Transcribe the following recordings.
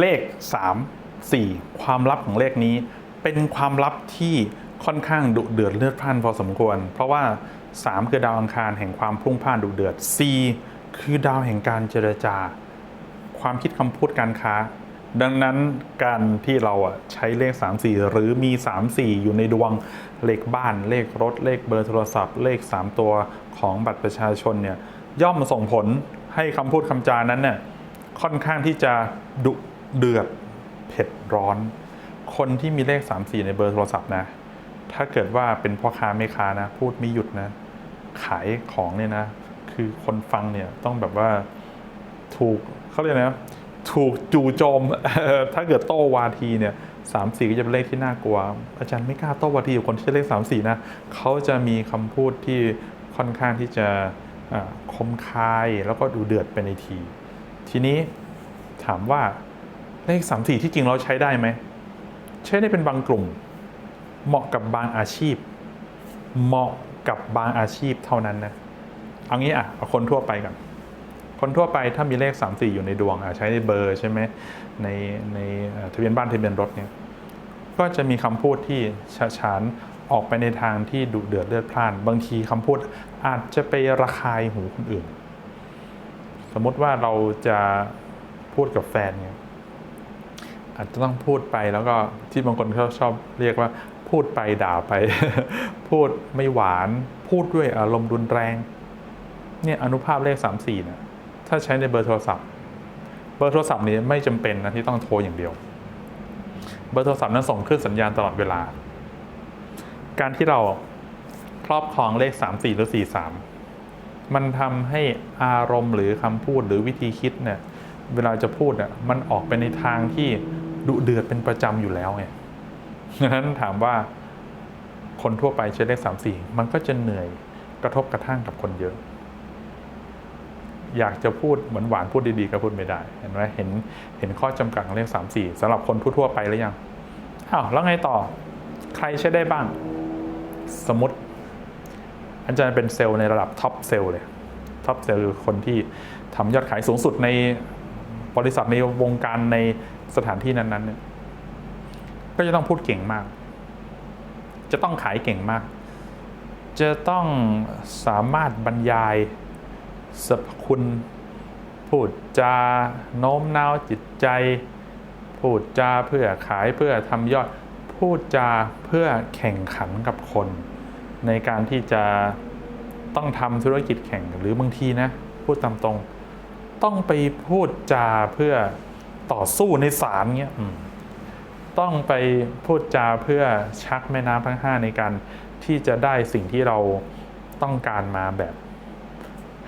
เลข 3 4 ความลับของเลขนี้ เป็นความลับที่ค่อนข้างดุเดือดเลือดพล่านพอสมควร เพราะว่า 3 คือดาวอังคารแห่งความพุ่งพล่านดุเดือด 4 คือดาวแห่งการเจรจา ความคิดคำพูดการค้า ดังนั้นการที่เราอะใช้เลข 3 4 หรือมี 3 4 อยู่ในดวงเลขบ้านเลขรถเลขเบอร์โทรศัพท์ เลข 3 ตัวของบัตรประชาชนเนี่ยย่อมส่งผลให้คำพูดคำจานั้นเนี่ยค่อนข้างที่จะดุ เดือดเผ็ดร้อน คนที่มีเลข 3 4 ในเบอร์โทรศัพท์นะ ถ้าเกิดว่าเป็นพ่อค้าแม่ค้านะ พูดไม่หยุดนะ ขายของเนี่ยนะ คือคนฟังเนี่ยต้องแบบว่าถูกเขาเรียกนะถูกจู่โจม ถ้าเกิดโต้วาทีเนี่ยสามสี่ก็จะเป็นเลขที่น่ากลัว อาจารย์ไม่กล้าโต้วาทีกับคนที่เลขสามสี่นะเขาจะมีคำพูดที่ค่อนข้างที่จะคมคายแล้วก็ดูเดือดไปในที ทีนี้ถามว่า เลขสามสี่ที่จริงเราใช้ได้ไหม ใช้ได้เป็นบางกลุ่ม เหมาะกับบางอาชีพ เหมาะกับบางอาชีพเท่านั้นนะเอางี้อะเอาคนทั่วไปก่อนคนทั่วไปถ้ามีเลข 3 4 อยู่ในดวงอะใช้ในเบอร์ใช่ไหมในในทะเบียนบ้านทะเบียนรถเนี่ยก็จะมีคำพูดที่ฉะฉานออกไปในทางที่ดุเดือดเลือดพล่าน บางทีคำพูดอาจจะไประคายหูคนอื่น สมมติว่าเราจะพูดกับแฟนเนี่ย อาจจะต้องพูดไปแล้วก็ที่บางคนเขาชอบเรียกว่าพูดไปด่าไป พูดไม่หวานพูดด้วยอารมณ์รุนแรงเนี่ยอนุภาพเลข 3 4เนี่ยถ้าใช้ในเบอร์โทรศัพท์ เบอร์โทรศัพท์นี้ไม่จำเป็นนะที่ต้องโทรอย่างเดียว เบอร์โทรศัพท์นั้นส่งคลื่นสัญญาณตลอดเวลา การที่เราครอบครองเลข 3 4 หรือ 4 3 มันทำให้อารมณ์หรือคำพูดหรือวิธีคิดเนี่ยเวลาจะพูดเนี่ยมันออกไปในทางที่ ดุเดือดเป็นประจำอยู่แล้วไงดังนั้นถามว่าคนทั่วไปใช้เลข3 4มันก็จะเหนื่อยกระทบกระทั่งกับคนเยอะ อยากจะพูดเหมือนหวานพูดดีๆก็พูดไม่ได้ เห็นไหมเห็นเห็นข้อจำกัดของเลขสามสี่สำหรับคนทั่วๆไปหรือยังอ้าวแล้วไงต่อใครใช้ได้บ้าง สมมติ อาจารย์เป็นเซลล์ในระดับท็อปเซลล์เลยท็อปเซลล์คือคนที่ทำยอดขายสูงสุดใน บริษัทในวงการในสถานที่นั้นๆเนี่ยก็จะต้องพูดเก่งมาก จะต้องขายเก่งมาก จะต้องสามารถบรรยายสรรพคุณพูดจาโน้มน้าวจิตใจ พูดจาเพื่อขายเพื่อทำยอด พูดจาเพื่อแข่งขันกับคน ในการที่จะต้องทำธุรกิจแข่งหรือบางทีนะ พูดตามตรง ต้องไปพูดจาเพื่อต่อสู้ในศาลเงี้ยต้องไปพูดจาเพื่อชักแม่น้ำทั้งห้าในการที่จะได้สิ่งที่เราต้องการมาแบบ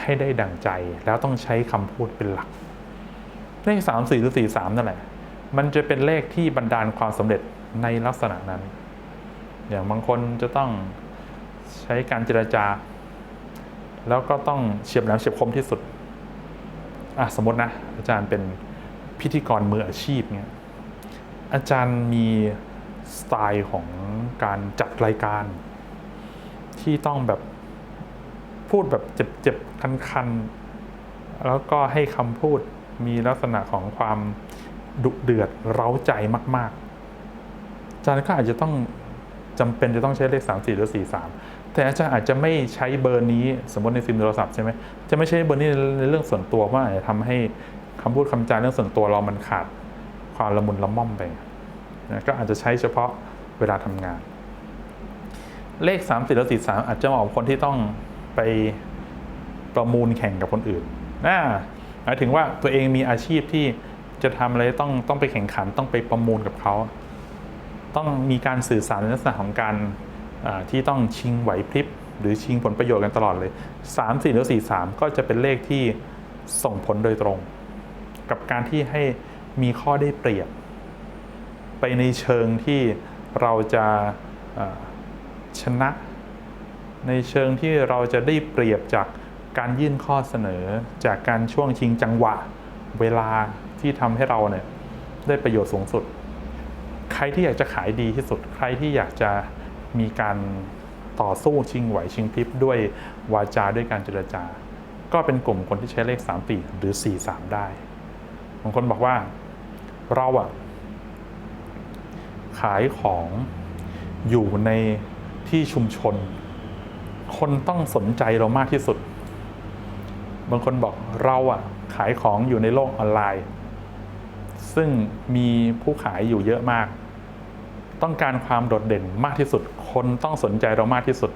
ให้ได้ดังใจ แล้วต้องใช้คำพูดเป็นหลัก เลข3 4หรือ4 3นั่นแหละ มันจะเป็นเลขที่บันดาลความสำเร็จในลักษณะนั้น อย่างบางคนจะต้องใช้การเจรจา แล้วก็ต้องเฉียบแหลมเฉียบคมที่สุด อะสมมตินะอาจารย์เป็นพิธีกรมืออาชีพเนี่ยอาจารย์มีสไตล์ของการจัดรายการ ที่ต้องแบบพูดแบบเจ็บๆ คันๆ แล้วก็ให้คำพูดมีลักษณะของความดุเดือดเร้าใจมาก ๆ อาจารย์ก็อาจจะต้องจำเป็นจะต้องใช้เลข 3 4 หรือ 4 3 แต่อาจารย์อาจจะไม่ใช้เบอร์นี้สมมติในซิมโทรศัพท์ใช่ไหมจะไม่ใช้เบอร์นี้ในเรื่องส่วนตัวเพราอาจจะทำให้คำพูดคำจาเรื่องส่วนตัวเรามันขาดความละมุนละม่อมไปนะก็อาจจะใช้เฉพาะเวลาทำงาน เลข 3 4และ4 3อาจจะเหมาะกับคนที่ต้องไปประมูลแข่งกับคนอื่นนะหมายถึงว่าตัวเองมีอาชีพที่จะทำอะไรต้องต้องไปแข่งขันต้องไปประมูลกับเขา ต้องมีการสื่อสารในลักษณะของการ ที่ต้องชิงไหวพริบหรือชิงผลประโยชน์กันตลอดเลย 3 4หรือ4 3 ก็จะเป็นเลขที่ส่งผลโดยตรง กับการที่ให้มีข้อได้เปรียบ ไปในเชิงที่เราจะชนะ ในเชิงที่เราจะได้เปรียบจากการยื่นข้อเสนอจากการช่วงชิงจังหวะเวลาที่ทำให้เราเนี่ยได้ประโยชน์สูงสุด ใครที่อยากจะขายดีที่สุด ใครที่อยากจะ มีการต่อสู้ชิงไหวชิงพริบด้วยวาจาด้วยการเจรจา ก็เป็นกลุ่มคนที่ใช้เลข3ปีหรือ 4 3 ได้บางคนบอกว่าเราอะขายของอยู่ในที่ชุมชน คนต้องสนใจเรามากที่สุด บางคนบอกเราอะขายของอยู่ในโลกออนไลน์ ซึ่งมีผู้ขายอยู่เยอะมาก ต้องการความโดดเด่นมากที่สุด คนต้องสนใจเรามากที่สุด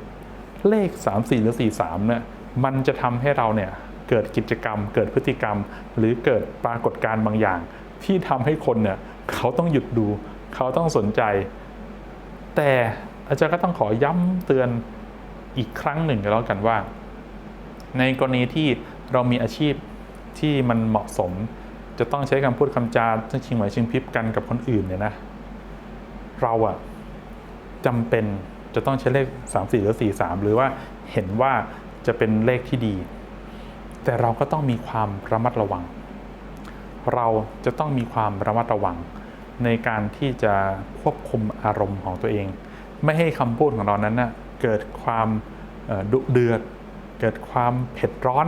เลข 3 4 หรือ 4 3เนี่ยมันจะทำให้เราเนี่ยเกิดกิจกรรม เกิดพฤติกรรม หรือเกิดปรากฏการณ์บางอย่าง ที่ทำให้คนเนี่ยเขาต้องหยุดดู เขาต้องสนใจ แต่อาจารย์ก็ต้องขอย้ำเตือนอีกครั้งหนึ่งก็แล้วกันว่า ในกรณีที่เรามีอาชีพที่มันเหมาะสม จะต้องใช้คำพูดคำจาชิงไหวชิงพริบกันกับคนอื่นเนี่ยนะ เราอะจำเป็นจะต้องใช้เลข 3 4 หรือ 4 3 หรือว่าเห็นว่าจะเป็นเลขที่ดี แต่เราก็ต้องมีความระมัดระวัง เราจะต้องมีความระมัดระวัง ในการที่จะควบคุมอารมณ์ของตัวเอง ไม่ให้คำพูดของเรานั้นนะเกิดความดุเดือด เกิดความเผ็ดร้อน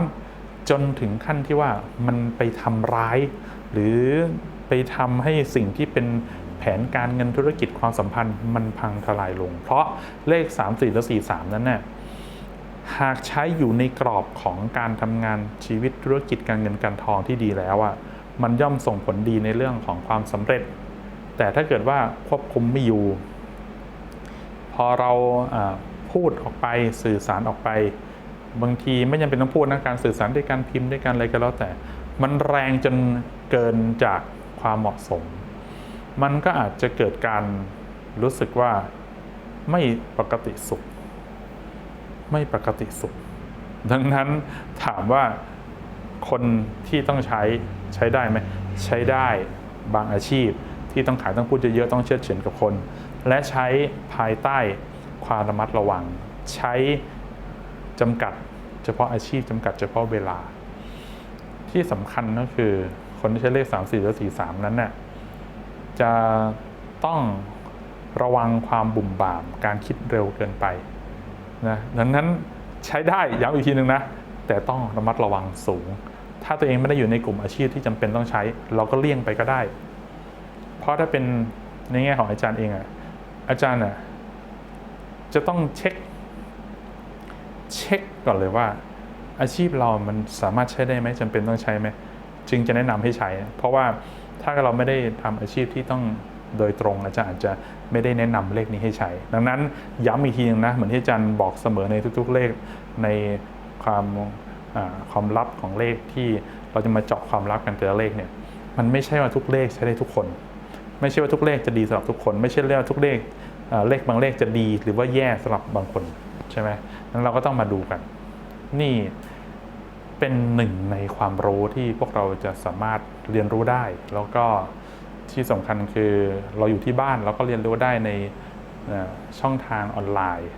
จนถึงขั้นที่ว่ามันไปทำร้าย หรือไปทำให้สิ่งที่เป็น แผนการเงินธุรกิจความสัมพันธ์มันพังทลายลง เพราะเลข 3 4 และ 4 3 นั้นน่ะหากใช้อยู่ในกรอบของการทำงานชีวิตธุรกิจการเงินการทองที่ดีแล้วอะมันย่อมส่งผลดีในเรื่องของความสำเร็จ แต่ถ้าเกิดว่าควบคุมไม่อยู่ พอเราอ่าพูดออกไปสื่อสารออกไป บางทีไม่จำเป็นต้องพูดนะการสื่อสารด้วยการพิมพ์ด้วยการอะไรก็แล้วแต่ มันแรงจนเกินจากความเหมาะสม มันก็อาจจะเกิดการรู้สึกว่าไม่ปกติสุข ไม่ปกติสุข ดังนั้นถามว่าคนที่ต้องใช้ใช้ได้ไหมใช้ได้บางอาชีพที่ต้องขายต้องพูดเยอะๆต้องเชื่อเฉือนกับคน และใช้ภายใต้ความระมัดระวัง ใช้จำกัดเฉพาะอาชีพจำกัดเฉพาะเวลา ที่สำคัญก็คือคนที่ใช้เลข 3 4 หรือ 4 3 นั้นน่ะ จะต้องระวังความบุ่มบ่าม การคิดเร็วเกินไปนะดังนั้นใช้ได้ย้ำอีกทีหนึ่งนะ แต่ต้องระมัดระวังสูง ถ้าตัวเองไม่ได้อยู่ในกลุ่มอาชีพที่จำเป็นต้องใช้ เราก็เลี่ยงไปก็ได้ เพราะถ้าเป็นในแง่ของอาจารย์เองอะอาจารย์อะจะต้องเช็ค เช็คก่อนเลยว่า อาชีพเรามันสามารถใช้ได้ไหมจำเป็นต้องใช้ไหมจึงจะแนะนำให้ใช้ เพราะว่า ถ้าเราไม่ได้ทำอาชีพที่ต้องโดยตรงอาจารย์อาจจะไม่ได้แนะนำเลขนี้ให้ใช้ ดังนั้นย้ำอีกทีนึงนะเหมือนที่อาจารย์บอกเสมอในทุกๆเลขในความความลับของเลขที่เราจะมาเจาะความลับกันแต่ละเลขเนี่ยมันไม่ใช่ว่าทุกเลขใช้ได้ทุกคน ไม่ใช่ว่าทุกเลขจะดีสำหรับทุกคน ไม่ใช่ว่าทุกเลขเอ่อเลขบางเลขจะดีหรือว่าแย่สำหรับบางคนใช่ไหมนั้นเราก็ต้องมาดูกัน นี่ เป็นหนึ่งในความรู้ที่พวกเราจะสามารถเรียนรู้ได้ แล้วก็ที่สำคัญคือเราอยู่ที่บ้านเราก็เรียนรู้ได้ในช่องทางออนไลน์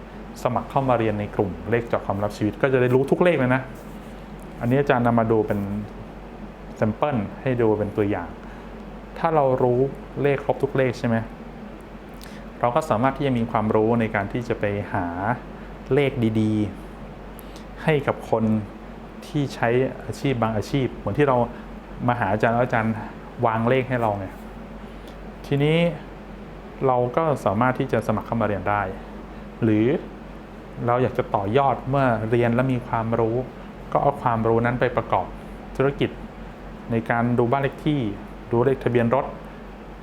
สมัครเข้ามาเรียนในกลุ่มเลขเจาะความลับชีวิต ก็จะได้รู้ทุกเลขเลยนะ อันนี้อาจารย์นำมาดูเป็นแซมเปิลให้ดูเป็นตัวอย่าง ถ้าเรารู้เลขครบทุกเลขใช่ไหมเราก็สามารถที่จะมีความรู้ในการที่จะไปหาเลขดี ๆ ให้กับคน ที่ใช้อาชีพบางอาชีพ เหมือนที่เรามาหาอาจารย์แล้วอาจารย์วางเลขให้เราไงทีนี้เราก็สามารถที่จะสมัครเข้ามาเรียนได้ หรือเราอยากจะต่อยอดเมื่อเรียนแล้วมีความรู้ ก็เอาความรู้นั้นไปประกอบธุรกิจ ในการดูบ้านเลขที่ ดูเลขทะเบียนรถ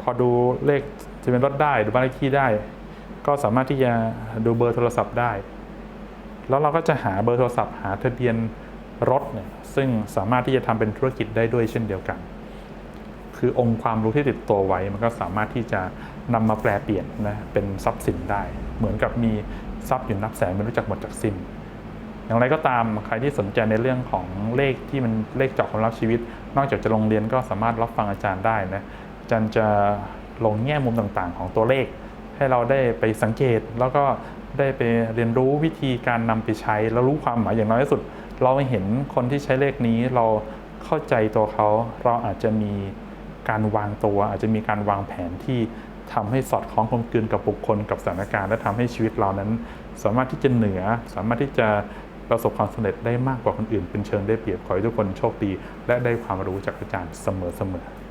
พอดูเลขทะเบียนรถได้ดูบ้านเลขที่ได้ ก็สามารถที่จะดูเบอร์โทรศัพท์ได้ แล้วเราก็จะหาเบอร์โทรศัพท์หาทะเบียน รถเนี่ยซึ่งสามารถที่จะทำเป็นธุรกิจได้ด้วยเช่นเดียวกัน คือองค์ความรู้ที่ติดตัวไว้ มันก็สามารถที่จะนำมาแปลเปลี่ยนนะเป็นทรัพย์สินได้ เหมือนกับมีทรัพย์อยู่นับแสนไม่รู้จักหมดจากสิ้น อย่างไรก็ตามใครที่สนใจในเรื่องของเลขที่มันเลขเจาะความลับชีวิต นอกจากจะลงเรียนก็สามารถรับฟังอาจารย์ได้นะอาจารย์จะลงแง่มุมต่างๆ ของตัวเลข ให้เราได้ไปสังเกตแล้วก็ได้ไปเรียนรู้วิธีการนำไปใช้แล้วรู้ความหมายอย่างน้อยที่สุด เราเห็นคนที่ใช้เลขนี้เราเข้าใจตัวเขา เราอาจจะมีการวางตัว อาจจะมีการวางแผนที่ทำให้สอดคล้องกลมกลืนกับบุคคลกับสถานการณ์ และทำให้ชีวิตเรานั้น สามารถที่จะเหนือ สามารถที่จะประสบความสำเร็จได้มากกว่าคนอื่น เป็นเชิงได้เปรียบขอให้ทุกคนโชคดี และได้ความรู้จากอาจารย์เสมอๆ